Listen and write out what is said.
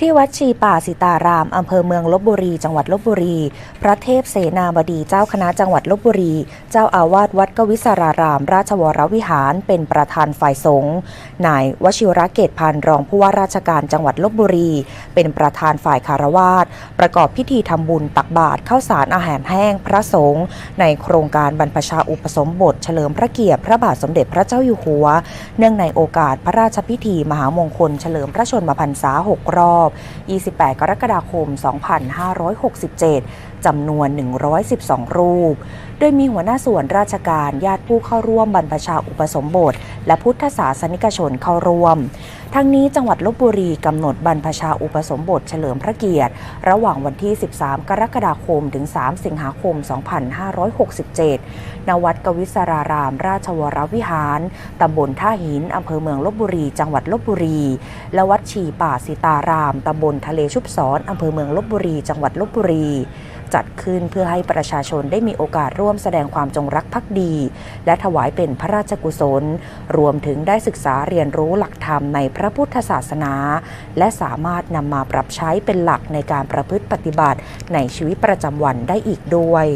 ที่วัดชีป่าสิตาราม อำเภอเมืองลบบุรี จังหวัดลบบุรี พระเทพเสนาบดีเจ้าคณะจังหวัดลบบุรี เจ้าอาวาสวัดกวิสาราราม ราชวรวิหาร เป็นประธานฝ่ายสงฆ์นายวชิระเกตพันธ์รองผู้ว่าราชการจังหวัดลบบุรี เป็นประธานฝ่ายคารวาสประกอบพิธีทำบุญตักบาตรข้าวสารอาหารแห้งพระสงฆ์ในโครงการบรรพชาอุปสมบท เฉลิมพระเกียรติพระบาทสมเด็จพระเจ้าอยู่หัว เนื่องในโอกาสพระราชพิธีมหามงคลเฉลิมพระชนมพรรษา6รอบ28 กรกฎาคม 2567 จำนวน 112 รูป โดยมีหัวหน้าส่วนราชการญาติผู้เข้าร่วมบรรพชาอุปสมบท และพุทธศาสนิกชนเข้าร่วมทั้งนี้จังหวัดลบบุรีกำหนดบรรพชาอุปสมบทเฉลิมพระเกียรติ ระหว่างวันที่ 13 กรกฎาคม ถึง 3 สิงหาคม 2567 ณ วัดกวิสาราราม ราชวรวิหาร ตำบลท่าหิน อำเภอเมืองลบบุรี จังหวัดลบบุรี และวัดชีป่าสิตาราม ตำบลทะเลชุบศรอำเภอเมืองลบบุรี จังหวัดลบบุรี จัดขึ้นเพื่อให้ประชาชนได้มีโอกาสร่วมแสดงความจงรักภักดี และถวายเป็นพระราชกุศล รวมถึงได้ศึกษาเรียนรู้หลักธรรมในพระพุทธศาสนา และสามารถนำมาปรับใช้เป็นหลักในการประพฤติปฏิบัติในชีวิตประจำวันได้อีกด้วย